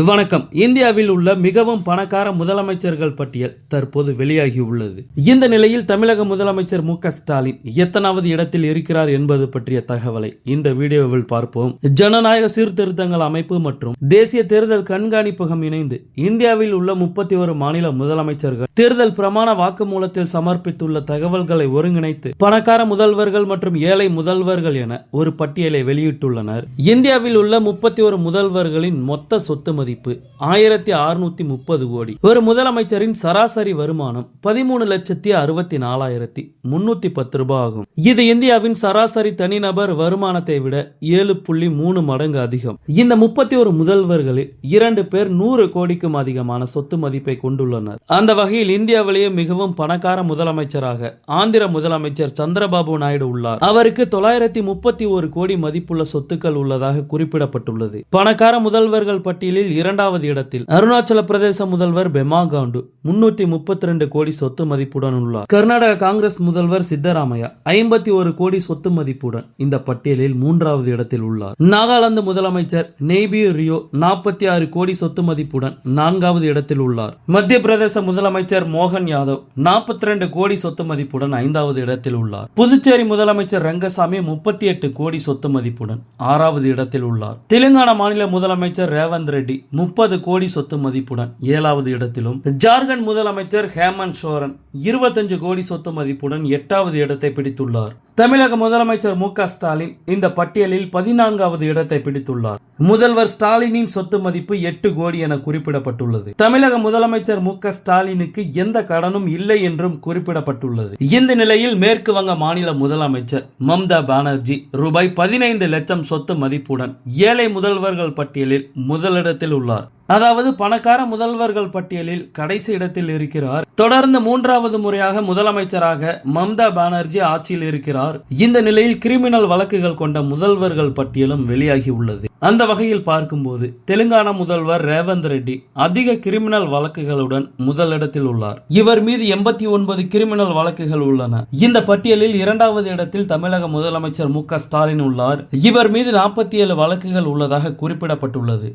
வணக்கம். இந்தியாவில் உள்ள மிகவும் பணக்கார முதலமைச்சர்கள் பட்டியல் தற்போது வெளியாகி உள்ளது இந்த நிலையில் தமிழக முதலமைச்சர் மு ஸ்டாலின் எத்தனாவது இடத்தில் இருக்கிறார் என்பது பற்றிய தகவலை இந்த வீடியோவில் பார்ப்போம். ஜனநாயக சீர்திருத்தங்கள் அமைப்பு மற்றும் தேசிய தேர்தல் கண்காணிப்பகம் இணைந்து இந்தியாவில் உள்ள முப்பத்தி ஒரு மாநில முதலமைச்சர்கள் தேர்தல் பிரமாண வாக்குமூலத்தில் சமர்ப்பித்துள்ள தகவல்களை ஒருங்கிணைத்து பணக்கார முதல்வர்கள் மற்றும் ஏழை முதல்வர்கள் என ஒரு பட்டியலை வெளியிட்டுள்ளனர். இந்தியாவில் உள்ள முப்பத்தி ஒரு முதல்வர்களின் மொத்த சொத்து மதிப்பு ஆயிரத்தி அறுநூத்தி முப்பது கோடி. ஒரு முதலமைச்சரின் சராசரி வருமானம் பதிமூணு லட்சத்தி அறுபத்தி நாலாயிரத்தி முன்னூத்தி பத்து ரூபாய் ஆகும் இது இந்தியாவின் சராசரி தனிநபர் வருமானத்தை விட ஏழு புள்ளி மூணு மடங்கு அதிகம். இந்த முப்பத்தி ஒரு முதல்வர்களில் இரண்டு பேர் நூறு கோடிக்கும் அதிகமான சொத்து மதிப்பை கொண்டுள்ளனர். அந்த வகையில் இந்தியாவிலேயே மிகவும் பணக்கார முதலமைச்சராக ஆந்திர முதலமைச்சர் சந்திரபாபு நாயுடு உள்ளார். அவருக்கு தொள்ளாயிரத்தி முப்பத்தி ஒரு கோடி மதிப்புள்ள சொத்துக்கள் உள்ளதாக குறிப்பிடப்பட்டுள்ளது. பணக்கார முதல்வர்கள் பட்டியலில் இரண்டாவது இடத்தில் அருணாச்சல பிரதேச முதல்வர் பெமா காண்டு முன்னூத்தி முப்பத்தி ரெண்டு கோடி சொத்து மதிப்புடன் உள்ளார். கர்நாடக காங்கிரஸ் முதல்வர் சித்தராமையா ஐம்பத்தி ஒரு கோடி சொத்து மதிப்புடன் இந்த பட்டியலில் மூன்றாவது இடத்தில் உள்ளார். நாகாலாந்து முதலமைச்சர் நெய்பியூ ரியோ நாற்பத்தி ஆறு கோடி சொத்து மதிப்புடன் நான்காவது இடத்தில் உள்ளார். மத்திய பிரதேச முதலமைச்சர் மோகன் யாதவ் நாற்பத்தி ரெண்டு கோடி சொத்து மதிப்புடன் ஐந்தாவது இடத்தில் உள்ளார். புதுச்சேரி முதலமைச்சர் ரங்கசாமி முப்பத்தி எட்டு கோடி சொத்து மதிப்புடன் ஆறாவது இடத்தில் உள்ளார். தெலுங்கானா மாநில முதலமைச்சர் ரேவந்த் ரெட்டி முப்பது கோடி சொத்து மதிப்புடன் ஏழாவது இடத்திலும். ஜார்க்கண்ட் முதலமைச்சர் ஹேமந்த் சோரன் இருபத்தஞ்சு கோடி சொத்து மதிப்புடன் எட்டாவது இடத்தை பிடித்துள்ளார். தமிழக முதலமைச்சர் மு ஸ்டாலின் இந்த பட்டியலில் பதினான்காவது இடத்தை பிடித்துள்ளார். முதல்வர் ஸ்டாலினின் சொத்து மதிப்பு எட்டு கோடி என குறிப்பிடப்பட்டுள்ளது. தமிழக முதலமைச்சர் மு ஸ்டாலினுக்கு எந்த கடனும் இல்லை என்றும் குறிப்பிடப்பட்டுள்ளது. இந்த நிலையில் மேற்கு வங்க மாநில முதலமைச்சர் மம்தா பானர்ஜி ரூபாய் பதினைந்து லட்சம் சொத்து மதிப்புடன் ஏழை முதல்வர்கள் பட்டியலில் முதலிடத்தில் உள்ளார். அதாவது பணக்கார முதல்வர்கள் பட்டியலில் கடைசி இடத்தில் இருக்கிறார். தொடர்ந்து மூன்றாவது முறையாக முதலமைச்சராக மம்தா பானர்ஜி ஆட்சியில் இருக்கிறார். இந்த நிலையில் கிரிமினல் வழக்குகள் கொண்ட முதல்வர்கள் பட்டியலும் வெளியாகி உள்ளது. அந்த வகையில் பார்க்கும்போது தெலுங்கானா முதல்வர் ரேவந்த் ரெட்டி அதிக கிரிமினல் வழக்குகளுடன் முதலிடத்தில் உள்ளார். இவர் மீது எண்பத்தி ஒன்பது கிரிமினல் வழக்குகள் உள்ளன. இந்த பட்டியலில் இரண்டாவது இடத்தில் தமிழக முதலமைச்சர் மு ஸ்டாலின் உள்ளார். இவர் மீது நாற்பத்தி ஏழு வழக்குகள் உள்ளதாக குறிப்பிடப்பட்டுள்ளது.